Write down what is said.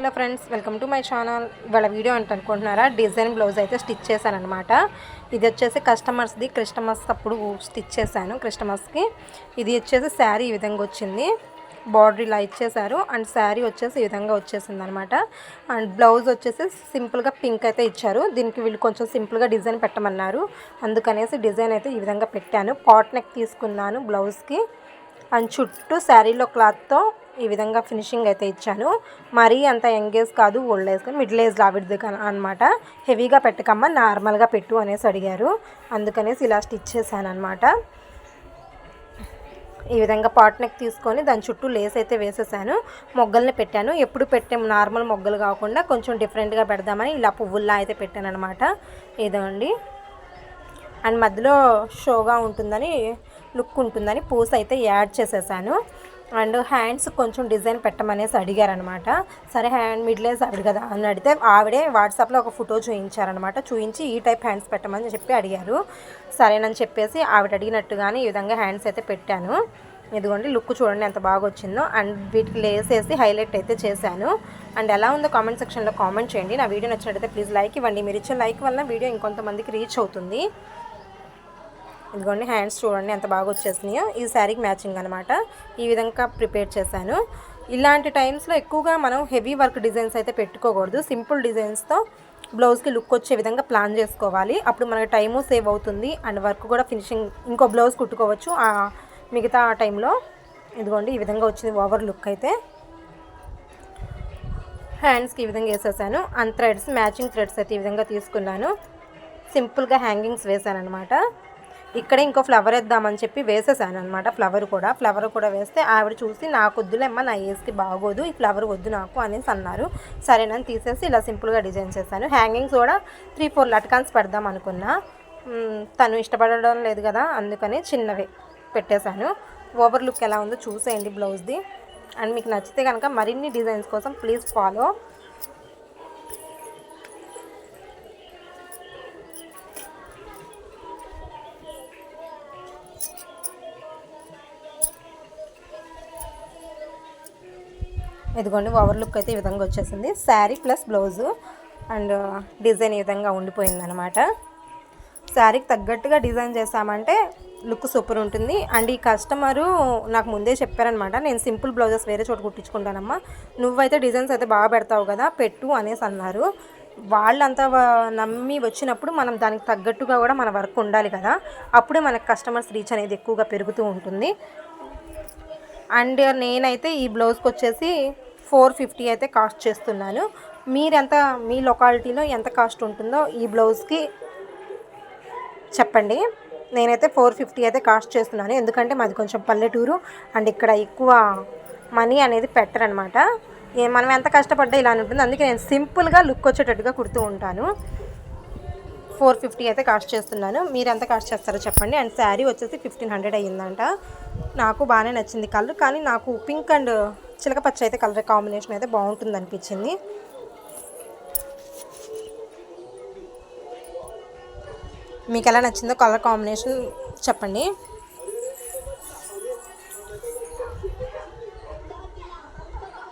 Hello friends welcome to my channel. ఇవాళ video అంటే అనుకుంటున్నారా? డిజైన్ బ్లౌజ్ అయితే స్టిచ్ చేశాను అనమాట ఇది వచ్చేసి కస్టమర్స్ది క్రిస్టమస్ అప్పుడు స్టిచ్ చేశాను క్రిస్టమస్కి. ఇది వచ్చేసి శారీ ఈ విధంగా వచ్చింది. బార్డర్ ఇలా ఇచ్చేసారు అండ్ శారీ వచ్చేసి ఈ విధంగా వచ్చేసింది అనమాట అండ్ బ్లౌజ్ వచ్చేసి సింపుల్గా పింక్ అయితే ఇచ్చారు. దీనికి వీళ్ళు కొంచెం సింపుల్గా డిజైన్ పెట్టమన్నారు. అందుకనేసి డిజైన్ అయితే ఈ విధంగా పెట్టాను. పాట్ నెక్ తీసుకున్నాను బ్లౌజ్కి. అండ్ చుట్టూ శారీలో క్లాత్తో ఈ విధంగా ఫినిషింగ్ అయితే ఇచ్చాను. మరీ అంత యంగేజ్ కాదు ఓల్డ్ ఏజ్ కానీ మిడిల్ ఏజ్ లావిడ్ది అనమాట హెవీగా పెట్టకమ్మా నార్మల్గా పెట్టు అనేసి అడిగారు. అందుకనేసి ఇలా స్టిచ్ చేశాను అనమాట ఈ విధంగా పాట్ నెక్ తీసుకొని దాని చుట్టూ లేస్ అయితే వేసేసాను. మొగ్గల్ని పెట్టాను. ఎప్పుడు పెట్టే నార్మల్ మొగ్గలు కాకుండా కొంచెం డిఫరెంట్గా పెడదామని ఇలా పువ్వుల్లా అయితే పెట్టాను అనమాట ఇదండి అండ్ మధ్యలో షోగా ఉంటుందని లుక్ ఉంటుందని పూస అయితే యాడ్ చేసేసాను. అండ్ హ్యాండ్స్ కొంచెం డిజైన్ పెట్టమనేసి అడిగారనమాట. సరే హ్యాండ్ మిడ్లేస్ ఆవిడ కదా అని అడిగితే ఆవిడే వాట్సాప్లో ఒక ఫోటో చూపించారనమాట చూపించి ఈ టైప్ హ్యాండ్స్ పెట్టమని చెప్పి అడిగారు. సరేనని చెప్పేసి ఆవిడ అడిగినట్టుగానే ఈ విధంగా హ్యాండ్స్ అయితే పెట్టాను. ఇదిగోండి లుక్ చూడండి ఎంత బాగా వచ్చిందో అండ్ వీటికి లేసేసి హైలైట్ అయితే చేశాను. అండ్ ఎలా ఉందో కామెంట్ సెక్షన్లో కామెంట్ చేయండి. నా వీడియో నచ్చినట్టయితే ప్లీజ్ లైక్ ఇవ్వండి. మీరు ఇచ్చే లైక్ వల్ల వీడియో ఇంకొంతమందికి రీచ్ అవుతుంది. ఇదిగోండి హ్యాండ్స్ చూడండి ఎంత బాగా వచ్చేసినాయో. ఈ శారీకి మ్యాచింగ్ అనమాట ఈ విధంగా ప్రిపేర్ చేశాను. ఇలాంటి టైమ్స్లో ఎక్కువగా మనం హెవీ వర్క్ డిజైన్స్ అయితే పెట్టుకోకూడదు. సింపుల్ డిజైన్స్తో బ్లౌజ్కి లుక్ వచ్చే విధంగా ప్లాన్ చేసుకోవాలి. అప్పుడు మనకి టైము సేవ్ అవుతుంది. అండ్ వర్క్ కూడా ఫినిషింగ్ ఇంకో బ్లౌజ్ కుట్టుకోవచ్చు. ఆ మిగతా టైంలో ఇదిగోండి ఈ విధంగా వచ్చింది ఓవర్ లుక్ అయితే. హ్యాండ్స్కి ఈ విధంగా వేసేసాను. అండ్ థ్రెడ్స్ మ్యాచింగ్ థ్రెడ్స్ అయితే ఈ విధంగా తీసుకున్నాను. సింపుల్గా హ్యాంగింగ్స్ వేసాను అనమాట ఇక్కడ ఇంకో ఫ్లవర్ వేద్దామని చెప్పి వేసేసాను అనమాట ఫ్లవర్ కూడా. ఫ్లవర్ కూడా వేస్తే ఆవిడ చూసి నాకు వద్దులేమ్మా నా ఏజ్కి బాగోదు ఈ ఫ్లవర్ వద్దు నాకు అనేసి అన్నారు. సరేనని తీసేసి ఇలా సింపుల్గా డిజైన్ చేశాను. హ్యాంగింగ్స్ కూడా త్రీ ఫోర్ లట్కాన్స్ పెడదాం అనుకున్నా. తను ఇష్టపడడం లేదు కదా అందుకని చిన్నవి పెట్టేశాను. ఓవర్ లుక్ ఎలా ఉందో చూసేయండి బ్లౌజ్ది అండ్ మీకు నచ్చితే కనుక మరిన్ని డిజైన్స్ కోసం ప్లీజ్ ఫాలో ఇదిగోండి ఓవర్ లుక్ అయితే ఈ విధంగా వచ్చేసింది. Sari plus blouse and design ఈ విధంగా ఉండిపోయింది అనమాట శారీకి తగ్గట్టుగా డిజైన్ చేసామంటే లుక్ సూపర్ ఉంటుంది. అండ్ ఈ కస్టమరు నాకు ముందే చెప్పారనమాట నేను సింపుల్ బ్లౌజెస్ వేరే చోట కుట్టించుకుంటానమ్మా. నువ్వైతే డిజైన్స్ అయితే బాగా పెడతావు కదా పెట్టు అనేసి అన్నారు. వాళ్ళంతా నమ్మి వచ్చినప్పుడు మనం దానికి తగ్గట్టుగా కూడా మన వర్క్ ఉండాలి కదా. అప్పుడే మనకు కస్టమర్స్ రీచ్ అనేది ఎక్కువగా పెరుగుతూ ఉంటుంది. అండ్ నేనైతే ఈ బ్లౌజ్కి వచ్చేసి ఫోర్ ఫిఫ్టీ అయితే కాస్ట్ చేస్తున్నాను. మీరెంత మీ లొకాలిటీలో ఎంత కాస్ట్ ఉంటుందో ఈ బ్లౌజ్కి చెప్పండి. నేనైతే ఫోర్ ఫిఫ్టీ అయితే కాస్ట్ చేస్తున్నాను. ఎందుకంటే మాది కొంచెం పల్లెటూరు అండ్ ఇక్కడ ఎక్కువ మనీ అనేది పెట్టరనమాట. మనం ఎంత కష్టపడ్డా ఇలా ఉంటుంది. అందుకే నేను సింపుల్గా లుక్ వచ్చేటట్టుగా కుడుతూ ఉంటాను. ఫోర్ ఫిఫ్టీ అయితే కాస్ట్ చేస్తున్నాను. మీరు ఎంత కాస్ట్ చేస్తారో చెప్పండి. అండ్ శారీ వచ్చేసి ఫిఫ్టీన్ హండ్రెడ్ అయ్యిందంట. నాకు బాగానే నచ్చింది కలర్. కానీ నాకు పింక్ అండ్ చిలక పచ్చ అయితే కలర్ కాంబినేషన్ అయితే బాగుంటుంది అనిపించింది. మీకు ఎలా నచ్చిందో కలర్ కాంబినేషన్ చెప్పండి.